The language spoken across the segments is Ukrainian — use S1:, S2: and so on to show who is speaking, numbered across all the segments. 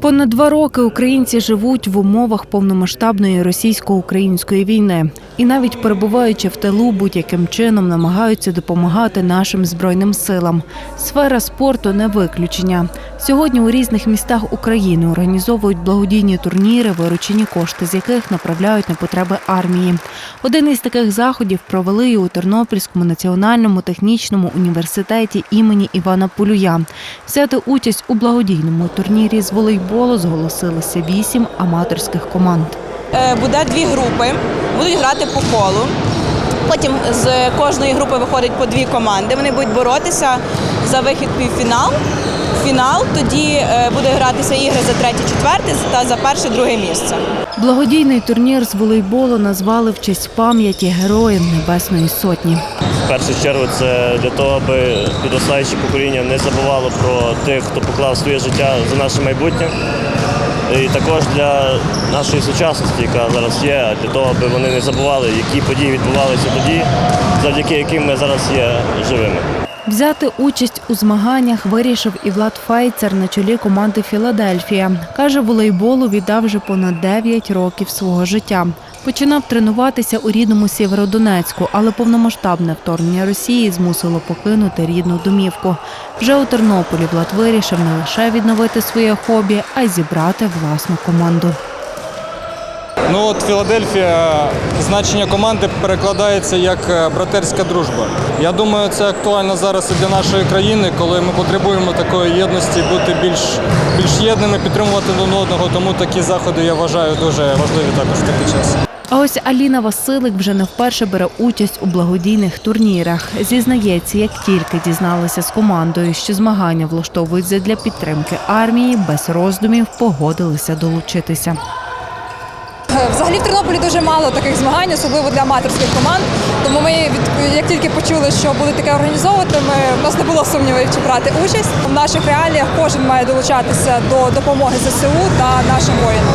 S1: Понад два роки українці живуть в умовах повномасштабної російсько-української війни і навіть перебуваючи в тилу, будь-яким чином намагаються допомагати нашим збройним силам. Сфера спорту не виключення. Сьогодні у різних містах України організовують благодійні турніри, виручені кошти з яких направляють на потреби армії. Один із таких заходів провели і у Тернопільському національному технічному університеті імені Івана Полюя. Взяти участь у благодійному турнірі з волейболу зголосилися вісім аматорських команд.
S2: Е, Буде дві групи, будуть грати по колу. Потім з кожної групи виходить по дві команди. Вони будуть боротися за вихід в півфінал. Фінал тоді е, буде гратися ігри за третє, четверте та за перше, друге місце.
S1: Благодійний турнір з волейболу назвали в честь пам'яті героїв Небесної Сотні.
S3: В першу чергу це для того, аби підростаюче покоління не забувало про тих, хто поклав своє життя за наше майбутнє. І також для нашої сучасності, яка зараз є, для того, аби вони не забували, які події відбувалися тоді, завдяки яким ми зараз є живими.
S1: Взяти участь у змаганнях вирішив і Влад Фейцер на чолі команди Філадельфія. Каже, волейболу віддав вже понад 9 років свого життя. Починав тренуватися у рідному Сєвєродонецьку, але повномасштабне вторгнення Росії змусило покинути рідну домівку. Вже у Тернополі Влад вирішив не лише відновити своє хобі, а й зібрати власну команду.
S4: Ну от Філадельфія, значення команди перекладається як е, братерська дружба. Я думаю, це актуально зараз і для нашої країни, коли ми потребуємо такої єдності, бути більш, більш єдними, підтримувати один одного. Тому такі заходи я вважаю дуже важливі також в такий час.
S1: А ось Аліна Василик вже не вперше бере участь у благодійних турнірах. Зізнається, як тільки дізналася з командою, що змагання влаштовують для підтримки армії, без роздумів погодилися долучитися.
S5: Взагалі в Тернополі дуже мало таких змагань, особливо для аматорських команд. Тому ми, від- як тільки почули, що будуть таке організовувати, ми в нас не було сумнівів, чи брати участь. В наших реаліях кожен має долучатися до допомоги ЗСУ та нашим воїнам.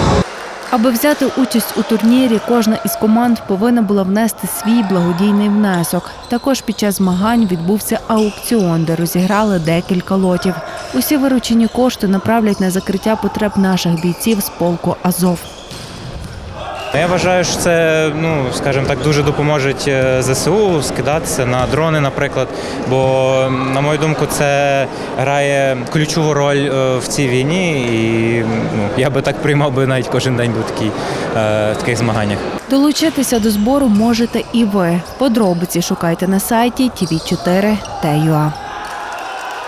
S1: Аби взяти участь у турнірі, кожна із команд повинна була внести свій благодійний внесок. Також під час змагань відбувся аукціон, де розіграли декілька лотів. Усі виручені кошти направлять на закриття потреб наших бійців з полку Азов.
S6: Я вважаю, що це, ну скажімо так, дуже допоможе ЗСУ скидатися на дрони, наприклад. Бо, на мою думку, це грає ключову роль е, в цій війні, і ну, я би так приймав би навіть кожен день у такій, е, в таких змаганнях.
S1: Долучитися до збору можете і ви. Подробиці шукайте на сайті tv4.ua.